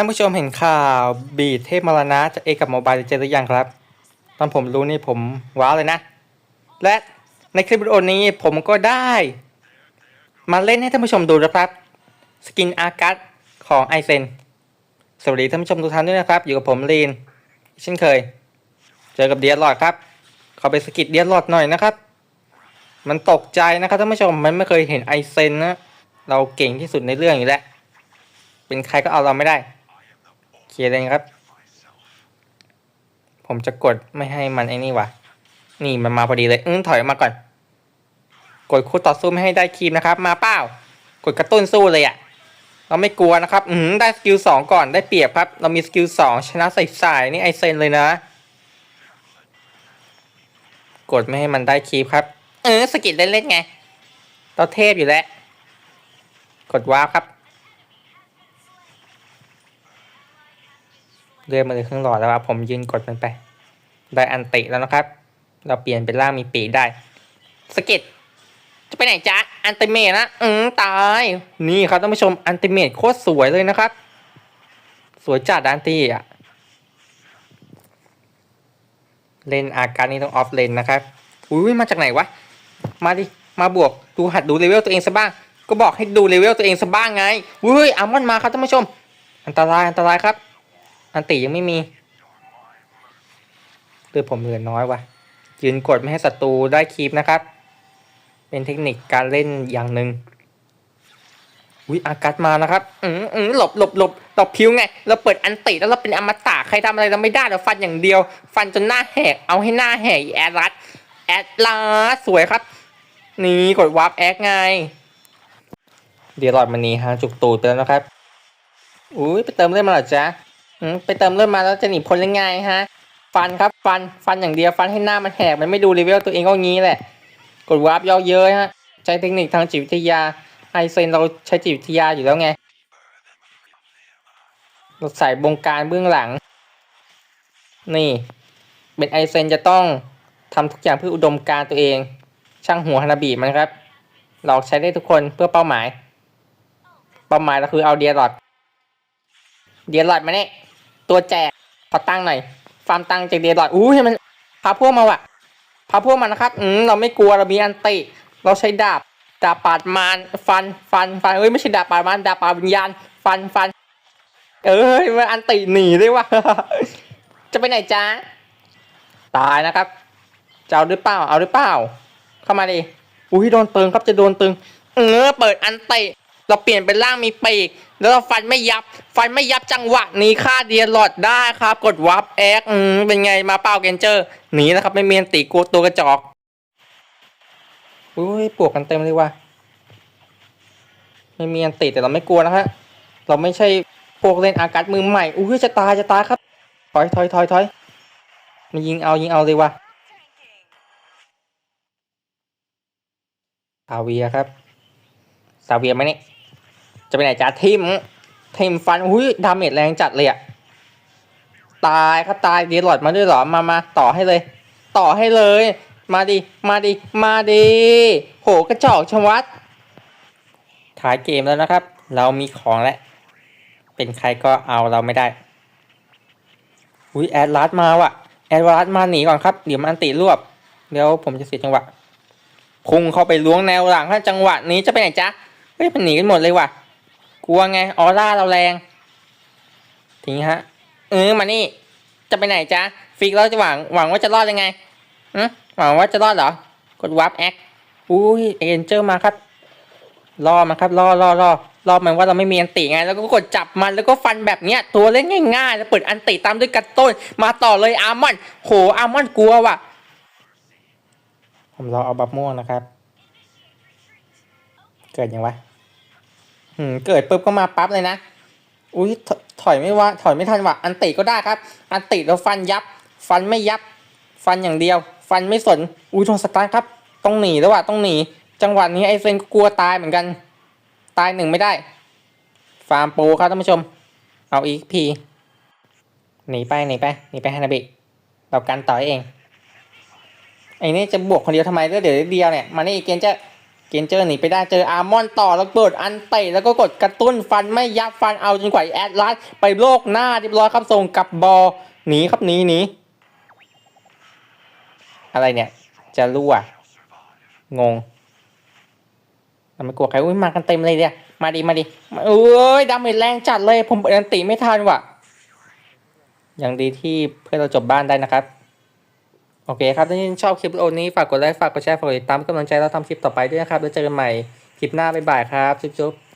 ท่านผู้ชมเห็นข่าวบีดเทพมรณะจะเอกกับโมบายเจอหรือยังครับ ตอนผมรู้นี่ผมว้าวเลยนะ และในคลิปวิดีโอนี้ผมก็ได้ มาเล่นให้ท่านผู้ชมดูนะครับ สกินอากัสของไอเซนสวัสดีท่านผู้ชมทุกท่านด้วยนะครับ อยู่กับผมลีนเช่นเคย เจอกับเดียร์ลอดครับขอไปสกิดเดียร์ลอดหน่อยนะครับ มันตกใจนะครับท่านผู้ชมมันไม่เคยเห็นไอเซนนะเราเก่งที่สุดในเรื่องอยู่แล้วเป็นใครก็เอาเราไม่ได้ เคลียร์เลยครับ ผมจะกดไม่ให้มันไอ้นี่วะนี่มันมาพอดีเลยอืมถอยออกมาก่อน กดคู่ต่อสู้ไม่ให้ได้ครีมนะครับ มาเปล่ากดกระตุ้นสู้เลยอะ่ะเราไม่กลัวนะครับ อืมได้สกิลสองก่อนได้เปรียบครับ เรามีสกิลสองชนะใส่สายนี่ไอเซนเลยนะ กดไม่ให้มันได้คีบครับ เออสกิลเล่นๆไงเราเทพอยู่แล้ว กดว้าร์ปครับ เลื่อนมาเลยครึ่งหลอดแล้วครับผมยืนกดมันไป ได้อันติแล้วนะครับ เราเปลี่ยนเป็นร่างมีปีกได้สกิดจะไปไหนจ๊ะอันติเมตนะอืมตาย นี่ครับท่านผู้ชมอันติเมตโคตรสวยเลยนะครับ สวยจัดอันตีอะเลนอาการนี้ต้องออฟเลนนะครับอุ้ยมาจากไหนวะมาดิมาบวกดูหัดดูเลเวลตัวเองซะบ้าง ก็บอกให้ดูเลเวลตัวเองซะบ้างไงอุ้ยอามอนมาครับท่านผู้ชม อันตรายอันตรายครับ อันติยังไม่มีเลือผมเหลือน้อยวะยืนกดไม่ให้ศัตรูได้คีปนะครับ เป็นเทคนิคการเล่นอย่างหนึ่งวิอากัดมานะครับ อืมอืมหลบหลบหลบตบพิวไง เราเปิดอันติแล้วเราเป็นอมตะใครทำอะไรเราไม่ได้เราฟันอย่างเดียว ฟันจนหน้าแหก เอาให้หน้าแหกแอดลัดแอดลาสสวยครับ นี่กดวาร์ปแอคไง เดี๋ยวหลอดมันนี้ฮะจุกตูดไปแล้วนะครับ อุ้ยไปเติมเลือดมาหรอจ๊ะ ไปเติมเลือดมาแล้วจะหนีพ้นยังไงฮะ ฟันครับฟันฟันอย่างเดียวฟันให้หน้ามันแหกมันไม่ดูรีวิวตัวเองก็งี้แหละ กดวาร์ปย่อเยอะฮะ ใช้เทคนิคทางจิตวิทยาไอเซนเราใช้จิตวิทยาอยู่แล้วไงเราใส่บงการเบื้องหลัง นี่ เป็นไอเซนจะต้องทำทุกอย่างเพื่ออุดมการตัวเอง ช่างหัวฮานาบิมันครับ เราใช้ได้ทุกคนเพื่อเป้าหมาย เป้าหมายเราคือเอาเดียร์หลอดเดียร์หลอดมาเนี่ย ตัวแจกขอตั้งหน่อยฟาร์มตังจากเดียร์ลอดอู้ให้มันพาพวกมาว่ะพาพวกมันนะครับอืมเราไม่กลัวเรามีอันติ เราใช้ดาบดาบปาดมารฟันฟันฟันเอ้ยไม่ใช่ดาบปาดมารดาบปาดวิญญาณ ฟันฟัน เอ้ยมันอันติหนีด้วยวะจะไปไหนจ้าตายนะครับจะเอาหรือเปล่าเอาหรือเปล่า เข้ามาดิอุ้ยโดนตึงครับจะโดนตึง เออเปิดอันติ เราเปลี่ยนเป็นร่างมีปีกแล้วเราฟันไม่ยับ ฟันไม่ยับจังหวะนี้ค่าเดียร์หลอดได้ครับ กดวับแอคอืมเป็นไงมาเป้าเกนเจอร์หนีนะครับไม่มีอันติกลัวตัวกระจอกอุ้ยปวกกันเต็มเลยว่ะไม่มีอันติแต่เราไม่กลัวนะฮะ เราไม่ใช่พวกเล่นอากัดมือใหม่ อุ้ยจะตายจะตายครับ ถอยถอยถอยถอยมายิงเอายิงเอาเลยว่ะซาเวียครับซาเวียไหมเนี่ย จะไปไหนจ้าทิมทิมฟันอุ้ยดาเมจแรงจัดเลยอะตายครับตายเดียร์หลอดมาด้วยหรอมามาต่อให้เลย ต่อให้เลย มาดิมาดิมาดิโหกระจอกชวัดท้ายเกมแล้วนะครับ เรามีของแล้วเป็นใครก็เอาเราไม่ได้อุ้ยแอดลาสมาว่ะแอดลาสมาหนีก่อนครับเดี๋ยวมันอันติรวบเดี๋ยวผมจะเสียจังหวะพุ่งเข้าไปล้วงแนวหลังถ้าจังหวะนี้จะไปไหนจ๊ะเฮ้ยมันหนีกันหมดเลยว่ะ กลัวไงออร่าเราแรงทีนี้ฮะ เออมานี่ จะไปไหนจ๊ะฟิกเราจะหวังหวังว่าจะรอดยังไงอืหวังว่าจะรอดเหรอ กดวาร์ปแอคอุ้ยเอ็นเจอร์มาครับรอมาครับรอรอรอรอมันว่าเราไม่มีอันติไง แล้วก็กดจับมันแล้วก็ฟันแบบเนี้ย ตัวเล่นง่ายๆแล้วเปิดอันติตามด้วยกระต้น มาต่อเลยอาร์มอนโหอาร์มอนกลัวว่ะ ผมรอเอาบับม่วงนะครับ เกิดยังวะ อืมเกิดปุ๊บก็มาปั๊บเลยนะ อุ้ยถอยไม่ว่า ถอยไม่ทันว่ะ อันติก็ได้ครับ อันติแล้วฟันยับ ฟันไม่ยับ ฟันอย่างเดียว ฟันไม่สน อุ้ยโดนสตาร์ทครับ ต้องหนีแล้วว่ะ ต้องหนี จังหวะนี้ไอเซนก็กลัวตายเหมือนกัน ตายหนึ่งไม่ได้ ฟาร์มปรครับท่านผู้ชม เอาอีกพี หนีไปหนีไปหนีไปฮานาบิเรากันต่อเองไอ้นี่จะบวกคนเดียวทำไมเลือดเดี๋ยวเดียวเนี่ย มานี่เกนจอร์ เกนเจอร์หนีไปได้เจออาร์มอนต่อแล้วเปิดอันเตะแล้วก็กดกระตุ้นฟันไม่ยับฟันเอาจนกว่าแอดลัสไปโลกหน้าเรียบร้อยครับส่งกับบอลหนีครับหนีหนีอะไรเนี่ย จะรั่วงงทำไมกลัวใครอุ้ยมากันเต็มเลยเนี่ยมาดิมาดิเอ้ยดาเมจแรงจัดเลยผมเปิดอันติไม่ทันว่ะยังดีที่เพื่อนเราจบบ้านได้นะครับ โอเคครับถ้าท่นชอบคลิปวิดีโอนี้ฝากกดไลค์ฝากกดแชร์ฝากกดติดตามเป็นกำลังใจเราทำคลิปต่อไปด้วยนะครับแล้วเจอกันใหม่คลิปหน้าบ๊ายบายครับจุ๊บ